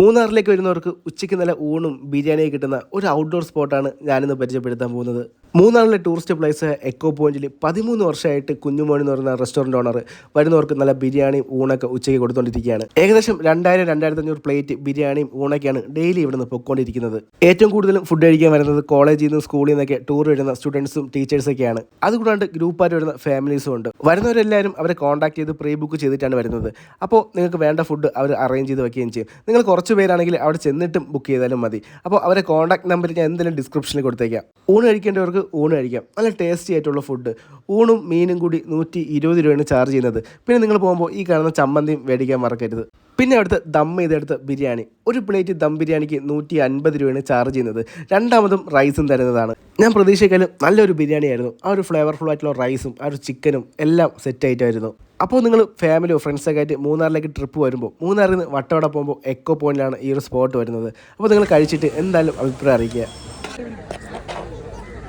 മൂന്നാറിലേക്ക് വരുന്നവർക്ക് ഉച്ചയ്ക്ക് നല്ല ഊണും ബിരിയാണിയും കിട്ടുന്ന ഒരു ഔട്ട്ഡോർ സ്പോട്ടാണ് ഞാനിന്ന് പരിചയപ്പെടുത്താൻ പോകുന്നത്. മൂന്നാറിലെ ടൂറിസ്റ്റ് പ്ലേസ് എക്കോ പോയിന്റിൽ പതിമൂന്ന് വർഷമായിട്ട് കുഞ്ഞുമോണി എന്ന് പറയുന്ന റെസ്റ്റോറന്റ് ഓണർ വരുന്നവർക്ക് നല്ല ബിരിയാണിയും ഊണൊക്കെ ഉച്ചയ്ക്ക് കൊടുത്തുകൊണ്ടിരിക്കുകയാണ് ഏകദേശം രണ്ടായിരം രണ്ടായിരത്തി അഞ്ഞൂറ് പ്ലേറ്റ് ബിരിയാണിയും ഊണൊക്കെയാണ് ഡെയിലി ഇവിടുന്ന് പൊയ്ക്കൊണ്ടിരിക്കുന്നത്. ഏറ്റവും കൂടുതലും ഫുഡ് കഴിക്കാൻ വരുന്നത് കോളേജിൽ നിന്നും സ്കൂളിൽ നിന്നൊക്കെ ടൂർ വരുന്ന സ്റ്റുഡൻസും ടീച്ചേഴ്സൊക്കെയാണ് അതുകൂടാണ്ട് ഗ്രൂപ്പായിട്ട് വരുന്ന ഫാമിലീസും ഉണ്ട്. വരുന്നവരെല്ലാവരും അവരെ കോൺടാക്ട് ചെയ്ത് പ്രീ ബുക്ക് ചെയ്തിട്ടാണ് വരുന്നത്. അപ്പോൾ നിങ്ങൾക്ക് വേണ്ട ഫുഡ് അവർ അറേഞ്ച് ചെയ്ത് വെക്കുകയും ചെയ്യും. നിങ്ങൾ കുറച്ച് പേരാണെങ്കിൽ അവിടെ ചെന്നിട്ടും ബുക്ക് ചെയ്താലും മതി. അപ്പോൾ അവരെ കോൺടാക്ട് നമ്പർ ഞാൻ എന്തെങ്കിലും ഡിസ്ക്രിപ്ഷനിൽ കൊടുത്തേക്കാം. ഊണ് കഴിക്കേണ്ടവർക്ക് ഊണ് കഴിക്കാം നല്ല ടേസ്റ്റി ആയിട്ടുള്ള ഫുഡ് ഊണും മീനും കൂടി നൂറ്റി ഇരുപത് രൂപയാണ് ചാർജ് ചെയ്യുന്നത്. പിന്നെ നിങ്ങൾ പോകുമ്പോൾ ഈ കാണുന്ന ചമ്മന്തിയും മേടിക്കാൻ മറക്കരുത്. പിന്നെ അവിടുത്തെ ദം ചെയ്തെടുത്ത് ബിരിയാണി. ഒരു പ്ലേറ്റ് ദം ബിരിയാണിക്ക് നൂറ്റി അൻപത് രൂപയാണ് ചാർജ് ചെയ്യുന്നത്. രണ്ടാമതും റൈസും തരുന്നതാണ്. ഞാൻ പ്രതീക്ഷിക്കാലും നല്ലൊരു ബിരിയാണി ആയിരുന്നു. ആ ഒരു ഫ്ലേവർഫുൾ ആയിട്ടുള്ള റൈസും ആ ഒരു ചിക്കനും എല്ലാം സെറ്റ് ആയിട്ടായിരുന്നു. അപ്പോൾ നിങ്ങൾ ഫാമിലിയോ ഫ്രണ്ട്സൊക്കെ ആയിട്ട് മൂന്നാറിലേക്ക് ട്രിപ്പ് വരുമ്പോൾ മൂന്നാറിൽ നിന്ന് വട്ടവട പോകുമ്പോൾ എക്കോ പോയിന്റിലാണ് ഈ ഒരു സ്പോട്ട് വരുന്നത്. അപ്പോൾ നിങ്ങൾ കഴിച്ചിട്ട് എന്തായാലും അഭിപ്രായം അറിയിക്കുക.